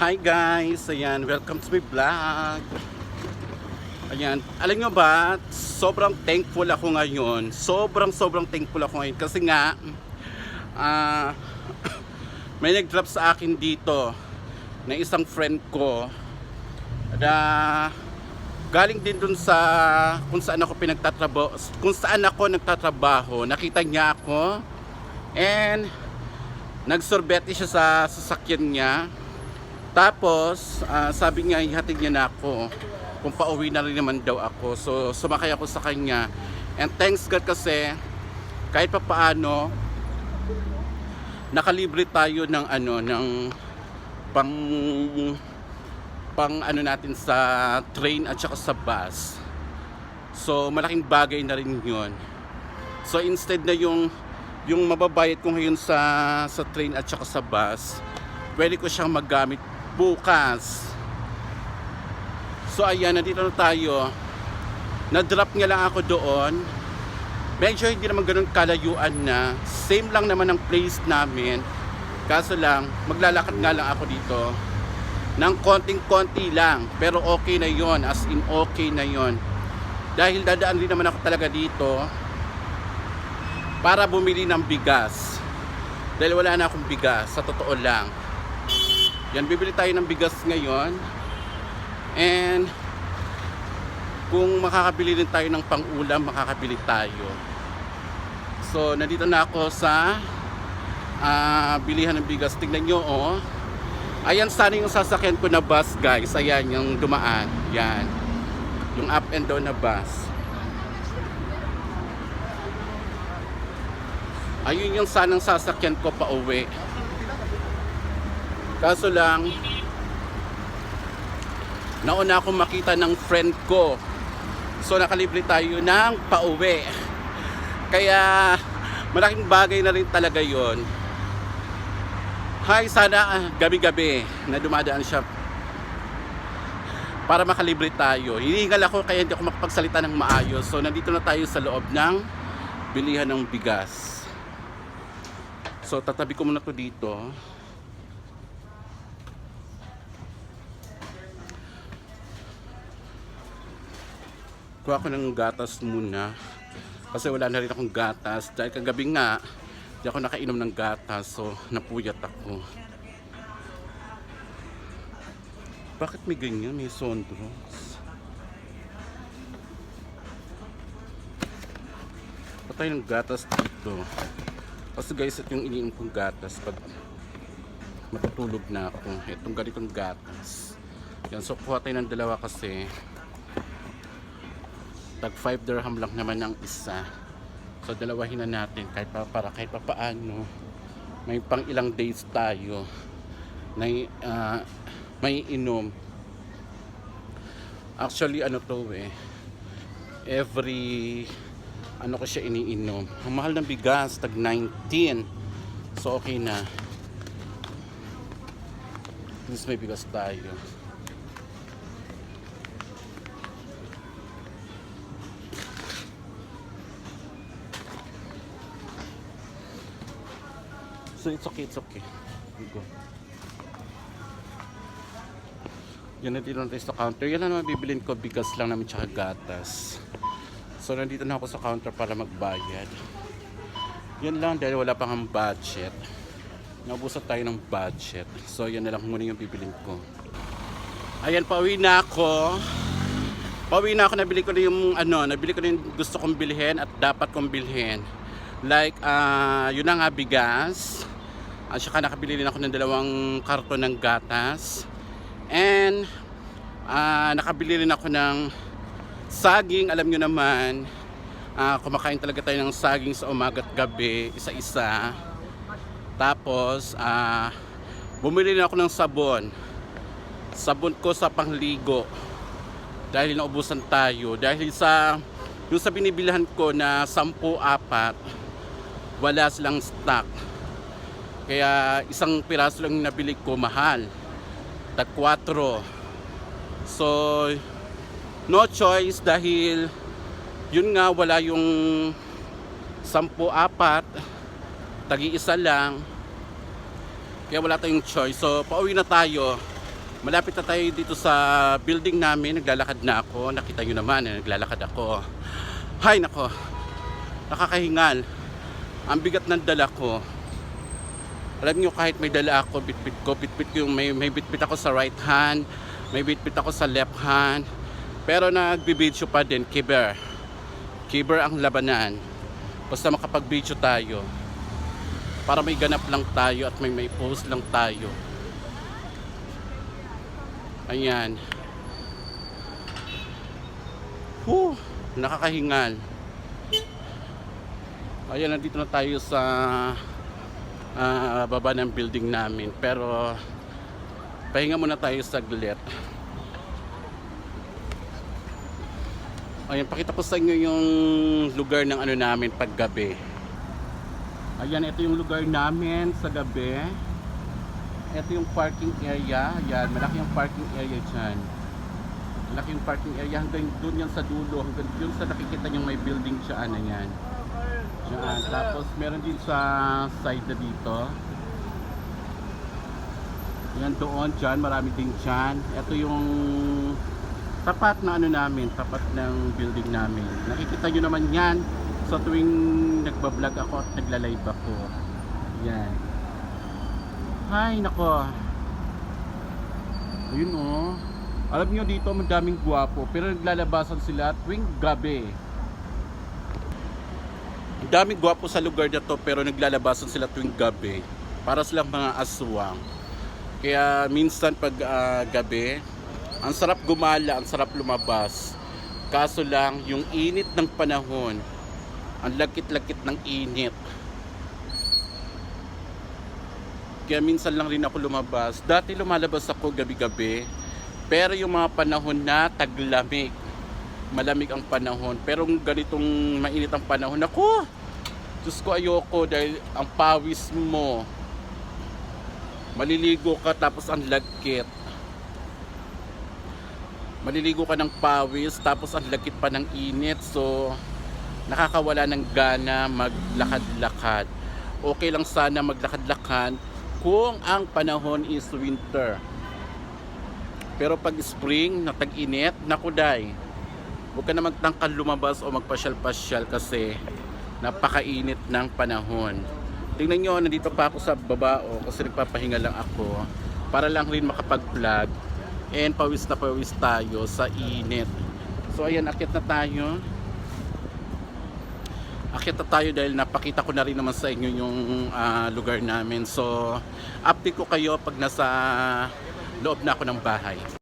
Hi guys! Ayan, welcome to my vlog. Ayan, alam nyo ba, sobrang thankful ako ngayon. Sobrang sobrang thankful ako ngayon kasi nga ah may nag-drop sa akin dito na isang friend ko na galing din dun sa kung saan ako pinagtatrabaho, kung saan ako nagtatrabaho. Nakita niya ako and nagsorbete siya sa sasakyan niya. Tapos, ah, sabi niya, ihatid niya na ako. Kung pauwi na rin naman daw ako. So, sumakay ako sa kanya. And thanks God kasi, kahit pa paano, nakalibre tayo ng ano, ng pang pang ano natin sa train at saka sa bus. So, malaking bagay na rin yun. So, instead na yung yung mababayad ko ngayon sa sa train at saka sa bus, pwede ko siyang magamit bukas. So ayan, nandito na tayo. Na-drop niya lang ako doon. Medyo hindi naman ganun kalayuan na. Same lang naman ang place namin. Kaso lang, maglalakad nga lang ako dito. Nang konting-konti lang. Pero okay na yon As in okay na yon Dahil dadaan rin naman ako talaga dito para bumili ng bigas. Dahil wala na akong bigas, sa totoo lang. Yan, bibili tayo ng bigas ngayon. And kung makakabili din tayo ng pang-ulam, makakabili tayo. So, nandito na ako sa ah, bilihan ng bigas. Tingnan nyo, oh. Ayan sana yung sasakyan ko na bus, guys. Ayan, yung dumaan. Yan. Yung up and down na bus. Ayun yung sanang sasakyan ko pa uwi. Kaso lang, nauna akong makita ng friend ko. So nakalibre tayo ng pauwi. Kaya malaking bagay na rin talaga yon. Hi, sana ah, gabi-gabi na dumadaan siya para makalibre tayo. Hinihingal ako kaya hindi ako makapagsalita ng maayos. So nandito na tayo sa loob ng bilihan ng bigas. So tatabi ko muna to dito. Kuha ko ng gatas muna. Kasi wala na rin akong gatas. Dahil kagabi nga, di ako nakainom ng gatas. So napuyat ako. Bakit may ganyan? May sondros. Patay ng gatas dito. Kasi guys, ito yung iniinom kong gatas pag matutulog na ako. Itong ganitong gatas. Yan, so kuha tayo ng dalawa kasi tag 5 dirham lang naman ang isa. So dalawahin na natin kahit pa para kahit pa paano may pang ilang days tayo na ah, may inom. Actually ano to eh every ano ko siya iniinom. Ang mahal ng bigas, tag 19. So okay na. At least may bigas tayo. So it's okay, it's okay. Go. Yan na dito tayo sa counter. Yan na naman bibilin ko, bigas lang namin tsaka gatas. So nandito na ako sa counter para magbayad. Yan lang dahil wala pang ang budget. Naubusan tayo ng budget. So yan na lang muna yung bibilin ko. Ayan, pauwi na ako. Pauwi na ako, nabili ko na yung ano, nabili ko na yung gusto kong bilhin at dapat kong bilhin. Like, ah, yun na nga, bigas. At saka nakabili rin ako ng dalawang karton ng gatas. And, ah, nakabili rin ako ng saging. Alam nyo naman, ah, kumakain talaga tayo ng saging sa umaga at gabi, isa-isa. Tapos, ah, bumili rin ako ng sabon. Sabon ko sa pangligo. Dahil naubusan tayo. Dahil sa, yung sa binibilihan ko na 10-4, wala silang stock. Kaya isang piraso lang nabili ko mahal. Tag 4. So, no choice dahil yun nga wala yung 10-4, tagi isa lang. Kaya wala tayong choice. So, pauwi na tayo. Malapit na tayo dito sa building namin. Naglalakad na ako. Nakita nyo naman, eh, naglalakad ako. Hay nako. Nakakahingal. Ang bigat ng dala ko. Alam nyo kahit may dala ako, bitbit ko, bitbit ko yung may, may bitbit ako sa right hand, may bitbit ako sa left hand. Pero nagbibidyo pa din, kiber. Kiber ang labanan. Basta makapag-video tayo. Para may ganap lang tayo at may may post lang tayo. Ayan. Whew, nakakahingal. Ayan, nandito na tayo sa ah, baba ng building namin. Pero, pahinga muna tayo saglit. Ayan, pakita ko sa inyo yung lugar ng ano namin paggabi. Ayan, ito yung lugar namin sa gabi. Ito yung parking area. Ayan, malaki yung parking area dyan. Malaki yung parking area hanggang doon yan sa dulo. Hanggang doon sa nakikita yung may building dyan. Ayan. Dyan. Tapos meron din sa side na dito. Yan doon, dyan. Marami din dyan. Ito yung tapat na ano namin, tapat ng building namin. Nakikita nyo naman yan sa tuwing nagbablog ako at nagla-live ako. Yan. Ay, nako. Ayun oh. Alam nyo dito madaming gwapo pero naglalabasan sila tuwing gabi. Daming gwapo sa lugar na to pero naglalabasan sila tuwing gabi. Para silang mga aswang. Kaya minsan pag ah, gabi, ang sarap gumala, ang sarap lumabas. Kaso lang, yung init ng panahon, ang lagkit-lagkit ng init. Kaya minsan lang rin ako lumabas. Dati lumalabas ako gabi-gabi. Pero yung mga panahon na taglamig. Malamig ang panahon. Pero ganitong mainit ang panahon, ako, Diyos ko ayoko dahil ang pawis mo. Maliligo ka tapos ang lagkit. Maliligo ka ng pawis tapos ang lagkit pa ng init. So, nakakawala ng gana maglakad-lakad. Okay lang sana maglakad-lakad kung ang panahon is winter. Pero pag spring, na tag-init, nakuday. Huwag ka na magtangkal lumabas o magpasyal-pasyal kasi napakainit ng panahon. Tingnan nyo, nandito pa ako sa baba o kasi nagpapahinga lang ako para lang rin makapag-vlog and pawis na pawis tayo sa init. So ayan, akit na tayo. Akit na tayo dahil napakita ko na rin naman sa inyo yung ah, lugar namin. So update ko kayo pag nasa loob na ako ng bahay.